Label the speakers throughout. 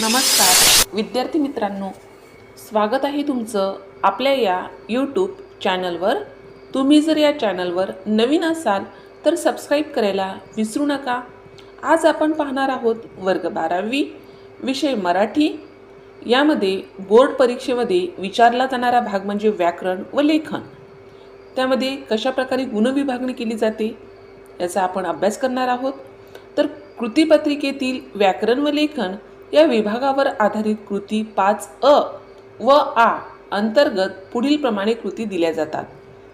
Speaker 1: नमस्कार. विद्यार्थी मित्रांनो स्वागत आहे तुमचं आपल्या या यूट्यूब चॅनलवर तुम्ही जर या चॅनलवर नवीन असाल तर सबस्क्राईब करायला विसरू नका. आज आपण पाहणार आहोत वर्ग बारावी विषय मराठी. यामध्ये बोर्ड परीक्षेमध्ये विचारला जाणारा भाग म्हणजे व्याकरण व लेखन. त्यामध्ये कशाप्रकारे गुणविभागणी केली जाते याचा आपण अभ्यास करणार आहोत. तर कृतीपत्रिकेतील व्याकरण व लेखन या विभागावर आधारित कृती पाच अ व आ अंतर्गत पुढील प्रमाणे कृती दिल्या जातात.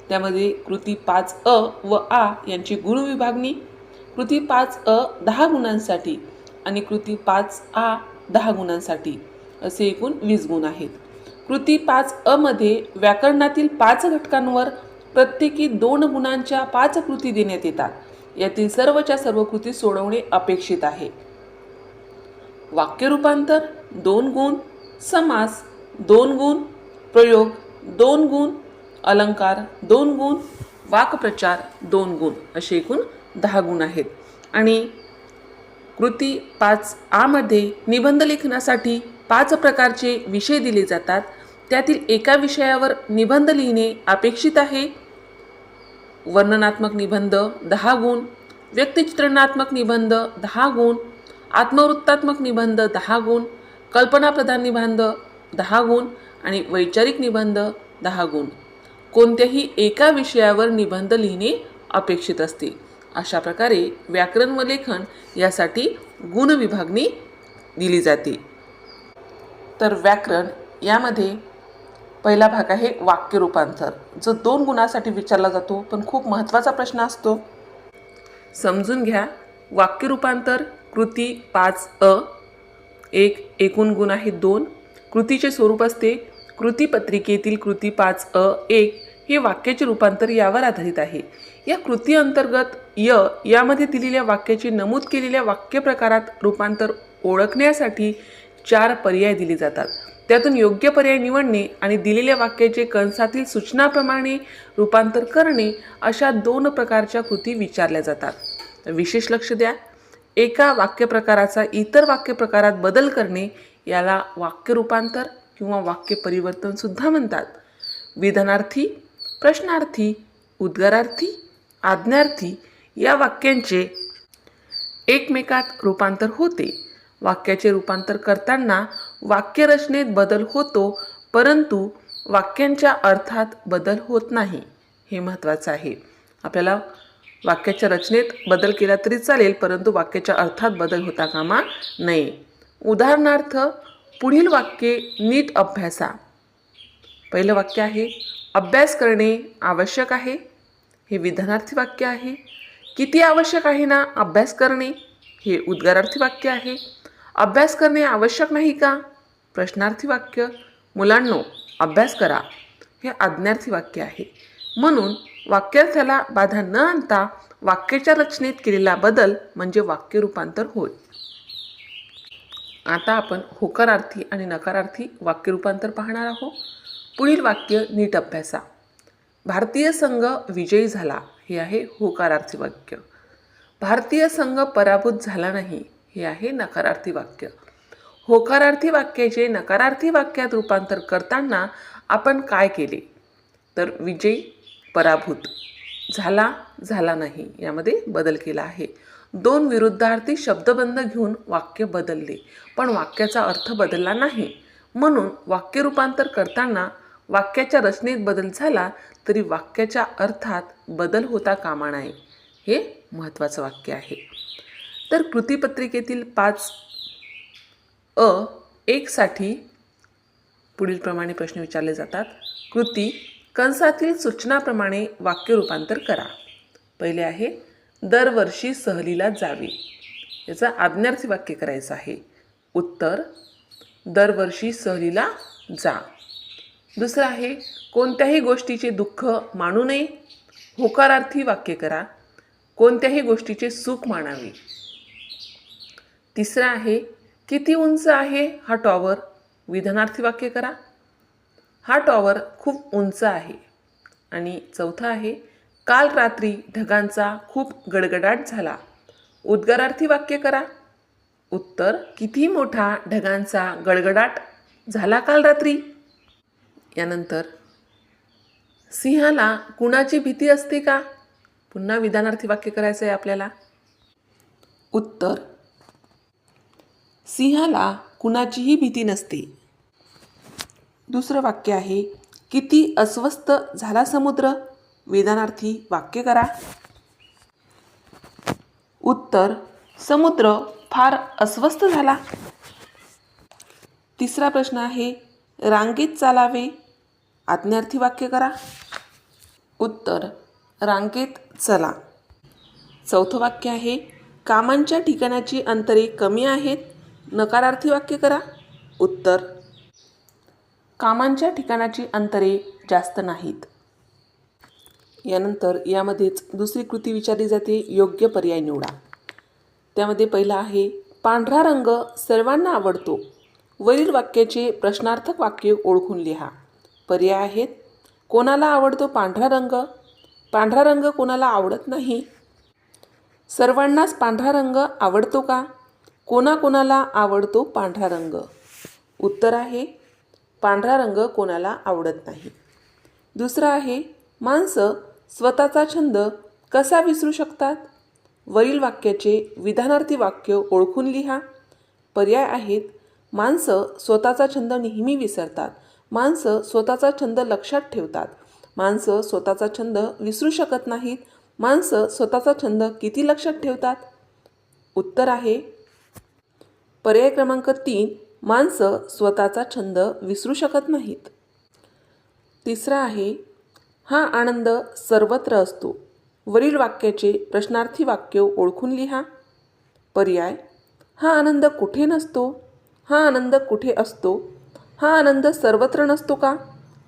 Speaker 1: त्यामध्ये कृती पाच अ व आ यांची गुणविभागणी कृती पाच अ दहा गुणांसाठी आणि कृती पाच आ दहा गुणांसाठी असे एकूण वीस गुण आहेत. कृती पाच अ मध्ये व्याकरणातील पाच घटकांवर प्रत्येकी दोन गुणांच्या पाच कृती देण्यात येतात. यातील सर्वच्या सर्व कृती सोडवणे अपेक्षित आहे. वाक्यरूपांतर दोन गुण समास दोन गुण प्रयोग दोन गुण अलंकार दोन गुण वाक्प्रचार दोन गुण असे एकूण दहा गुण आहेत. आणि कृती पाच आमध्ये निबंध लेखनासाठी पाच प्रकारचे विषय दिले जातात. त्यातील एका विषयावर निबंध लिहिणे अपेक्षित आहे. वर्णनात्मक निबंध दहा गुण. व्यक्तिचित्रणात्मक निबंध दहा गुण. आत्मवृत्तात्मक निबंध दहा गुण कल्पनाप्रधान निबंध दहा गुण आणि वैचारिक निबंध दहा गुण. कोणत्याही एका विषयावर निबंध लिहिणे अपेक्षित असते. अशा प्रकारे व्याकरण व लेखन यासाठी गुण विभागणी दिली जाते. तर व्याकरण यामध्ये पहिला भाग आहे वाक्य रूपांतर. जो दोन गुणासाठी विचारला जातो पण खूप महत्त्वाचा प्रश्न असतो. समजून घ्या. वाक्य रूपांतर कृती पाच अ एक एकूण गुण आहेत दोन. कृतीचे स्वरूप असते कृतीपत्रिकेतील कृती पाच अ एक हे वाक्याचे रूपांतर यावर आधारित आहे. या कृती अंतर्गत य यामध्ये दिलेल्या वाक्याचे नमूद केलेल्या वाक्यप्रकारात रूपांतर ओळखण्यासाठी चार पर्याय दिले जातात. त्यातून योग्य पर्याय निवडणे आणि दिलेल्या वाक्याचे कंसातील सूचनाप्रमाणे रूपांतर करणे अशा दोन प्रकारच्या कृती विचारल्या जातात. विशेष लक्ष द्या. एका वाक्यप्रकाराचा इतर वाक्यप्रकारात बदल करणे याला वाक्यरूपांतर किंवा वाक्य परिवर्तनसुद्धा म्हणतात. विधानार्थी प्रश्नार्थी उद्गारार्थी आज्ञार्थी या वाक्यांचे एकमेकात रूपांतर होते. वाक्याचे रूपांतर करताना वाक्यरचनेत बदल होतो परंतु वाक्यांच्या अर्थात बदल होत नाही. हे महत्त्वाचं आहे. आपल्याला वाक्याच्या रचनेत बदल केला तरी चालेल परंतु वाक्याच्या अर्थात बदल होता कामा नये. उदाहरणार्थ पुढील वाक्ये नीट अभ्यासा. पहिलं वाक्य आहे अभ्यास करणे आवश्यक आहे. हे विधानार्थी वाक्य आहे. किती आवश्यक आहे ना अभ्यास करणे? हे उद्गारार्थी वाक्य आहे. अभ्यास करणे आवश्यक नाही का? प्रश्नार्थी वाक्य मुलांनो अभ्यास करा. हे आज्ञार्थी वाक्य आहे. म्हणून वाक्यार्थाला बाधा न आणता वाक्याच्या रचनेत केलेला बदल म्हणजे वाक्य रूपांतर होय. आता आपण होकारार्थी आणि नकारार्थी वाक्य रूपांतर पाहणार आहोत. पुढील वाक्य नीट अभ्यासा. भारतीय संघ विजयी झाला हे आहे होकारार्थी वाक्य. भारतीय संघ पराभूत झाला नाही हे आहे नकारार्थी वाक्य. होकारार्थी वाक्याचे नकारार्थी वाक्यात रूपांतर करताना आपण काय केले? तर विजयी पराभूत. झाला झाला नाही. यामध्ये बदल केला आहे. दोन विरुद्धार्थी शब्दबंध घेऊन वाक्य बदलले पण वाक्याचा अर्थ बदलला नाही. म्हणून वाक्य रूपांतर करताना वाक्याच्या रचनेत बदल झाला तरी वाक्याच्या अर्थात बदल होता कामा नये. हे महत्त्वाचं वाक्य आहे. तर कृतीपत्रिकेतील पाच अ एकसाठी पुढीलप्रमाणे प्रश्न विचारले जातात. कृती कंसातील सूचनाप्रमाणे वाक्य रूपांतर करा. पहिले आहे दरवर्षी सहलीला जावे. याचा आज्ञार्थी वाक्य करायचं आहे. उत्तर दरवर्षी सहलीला जा. दुसरं आहे कोणत्याही गोष्टीचे दुःख मानू नये. होकारार्थी वाक्य करा. कोणत्याही गोष्टीचे सुख मानावे. तिसरं आहे किती उंच आहे हा टॉवर? विधानार्थी वाक्य करा. हा टॉवर खूप उंच आहे आणि चौथा आहे काल रात्री ढगांचा खूप गडगडाट झाला. उद्गारार्थी वाक्य करा. उत्तर किती मोठा ढगांचा गडगडाट झाला काल रात्री? यानंतर सिंहाला कुणाची भीती असते का? पुन्हा विधानार्थी वाक्य करायचं आहे आपल्याला. उत्तर सिंहाला कुणाचीही भीती नसते. दुसरं वाक्य आहे किती अस्वस्थ झाला समुद्र? वेदानार्थी वाक्य करा. उत्तर समुद्र फार अस्वस्थ झाला. तिसरा प्रश्न आहे रांगेत चालावे? आज्ञार्थी वाक्य करा. उत्तर रांगेत चला. चौथं वाक्य आहे कामांच्या ठिकाणाची अंतरे कमी आहेत. नकारार्थी वाक्य करा. उत्तर कामांच्या ठिकाणाची अंतरे जास्त नाहीत. यानंतर यामध्येच दुसरी कृती विचारली जाते योग्य पर्याय निवडा. त्यामध्ये पहिला आहे पांढरा रंग सर्वांना आवडतो. वरील वाक्याचे प्रश्नार्थक वाक्य ओळखून लिहा. पर्याय आहेत कोणाला आवडतो पांढरा रंग? पांढरा रंग कोणाला आवडत नाही? सर्वांनाच पांढरा रंग आवडतो का? कोणाकोणाला आवडतो पांढरा रंग? उत्तर आहे पांढरा रंग कोणाला आवडत नाही. दुसरं आहे माणसं स्वतःचा छंद कसा विसरू शकतात? वरील वाक्याचे विधानार्थी वाक्य ओळखून लिहा. पर्याय आहेत माणसं स्वतःचा छंद नेहमी विसरतात. माणसं स्वतःचा छंद लक्षात ठेवतात. माणसं स्वतःचा छंद विसरू शकत नाहीत. माणसं स्वतःचा छंद किती लक्षात ठेवतात? उत्तर आहे पर्याय क्रमांक तीन माणसं स्वतःचा छंद विसरू शकत नाहीत. तिसरा आहे हा आनंद सर्वत्र असतो. वरील वाक्याचे प्रश्नार्थी वाक्य ओळखून लिहा. पर्याय हा आनंद कुठे नसतो? हा आनंद कुठे असतो? हा आनंद सर्वत्र नसतो का?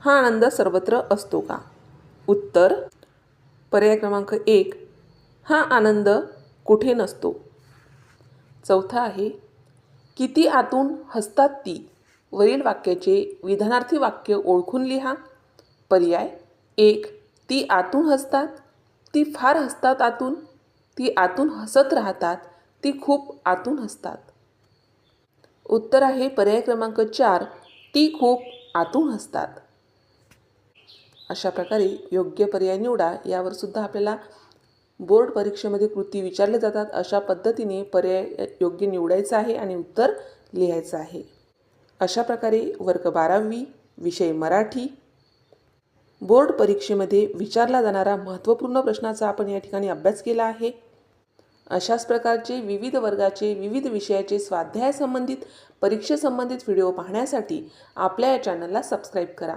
Speaker 1: हा आनंद सर्वत्र असतो का? उत्तर पर्याय क्रमांक एक हा आनंद कुठे नसतो? चौथा आहे किती आतून हसतात ती? वरील वाक्याचे विधानार्थी वाक्य ओळखून लिहा. पर्याय एक ती आतून हसतात ती फार हसतात आतून ती आतून हसत राहतात ती खूप आतून हसतात. उत्तर आहे पर्याय क्रमांक चार ती खूप आतून हसतात. अशा प्रकारे योग्य पर्याय निवडा. यावर सुद्धा आपल्याला बोर्ड परीक्षेमध्ये कृती विचारले जातात. अशा पद्धतीने पर्याय योग्य निवडायचा आहे आणि उत्तर लिहायचं आहे. अशा प्रकारे वर्ग बारावी विषय मराठी. बोर्ड परीक्षेमध्ये विचारला जाणारा महत्त्वपूर्ण प्रश्नाचा आपण या ठिकाणी अभ्यास केला आहे. अशाच प्रकारचे विविध वर्गाचे विविध विषयाचे स्वाध्यायासंबंधित परीक्षेसंबंधित व्हिडिओ पाहण्यासाठी आपल्या या चॅनलला सबस्क्राईब करा.